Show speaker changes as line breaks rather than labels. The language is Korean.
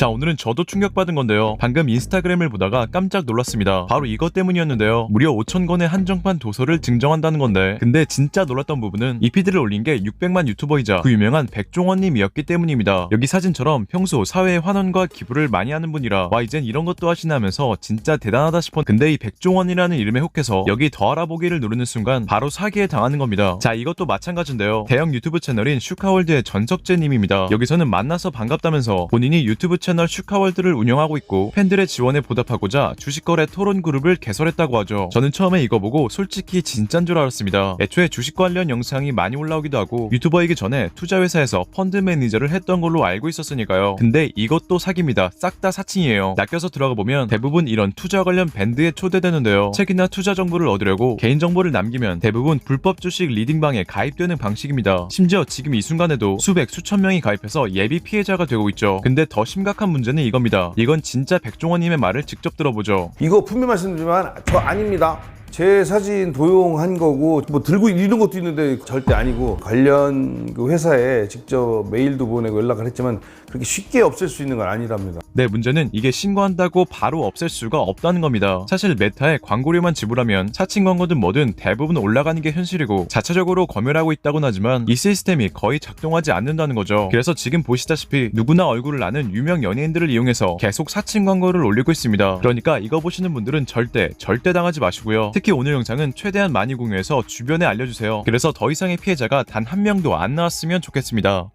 자 오늘은 저도 충격받은 건데요. 방금 인스타그램을 보다가 깜짝 놀랐습니다. 바로 이것 때문이었는데요. 무려 5천권의 한정판 도서를 증정한다는 건데 근데 진짜 놀랐던 부분은 이 피드를 올린 게 600만 유튜버이자 그 유명한 백종원님이었기 때문입니다. 여기 사진처럼 평소 사회에 환원과 기부를 많이 하는 분이라 와 이젠 이런 것도 하시나 하면서 진짜 대단하다 싶었 근데 이 백종원이라는 이름에 혹해서 여기 더 알아보기를 누르는 순간 바로 사기에 당하는 겁니다. 자 이것도 마찬가지인데요. 대형 유튜브 채널인 슈카월드의 전석재님입니다. 여기서는 만나서 반갑다면서 본인이 유튜브 채널 슈카월드를 운영하고 있고 팬들의 지원에 보답하고자 주식거래 토론 그룹을 개설했다고 하죠. 저는 처음에 이거 보고 솔직히 진짠 줄 알았습니다. 애초에 주식 관련 영상이 많이 올라오기도 하고 유튜버이기 전에 투자회사에서 펀드 매니저를 했던 걸로 알고 있었으니까요. 근데 이것도 사기입니다. 싹 다 사칭이에요. 낚여서 들어가 보면 대부분 이런 투자 관련 밴드에 초대되는데요. 책이나 투자 정보를 얻으려고 개인 정보를 남기면 대부분 불법 주식 리딩방에 가입되는 방식입니다. 심지어 지금 이 순간에도 수백 수천 명이 가입해서 예비 피해자가 되고 있죠. 근데 더 심각한 문제는 이겁니다 이건 진짜 백종원님의 말을 직접 들어보죠
이거 분명 말씀드리지만 저 아닙니다. 제 사진 도용한 거고 뭐 들고 이런 것도 있는데 절대 아니고 관련 그 회사에 직접 메일도 보내고 연락을 했지만 그렇게 쉽게 없앨 수 있는 건 아니랍니다.
네, 문제는 이게 신고한다고 바로 없앨 수가 없다는 겁니다. 사실 메타에 광고료만 지불하면 사칭 광고든 뭐든 대부분 올라가는 게 현실이고 자체적으로 검열하고 있다고는 하지만 이 시스템이 거의 작동하지 않는다는 거죠. 그래서 지금 보시다시피 누구나 얼굴을 아는 유명 연예인들을 이용해서 계속 사칭 광고를 올리고 있습니다. 그러니까 이거 보시는 분들은 절대 절대 당하지 마시고요. 특히 오늘 영상은 최대한 많이 공유해서 주변에 알려주세요. 그래서 더 이상의 피해자가 단 한 명도 안 나왔으면 좋겠습니다.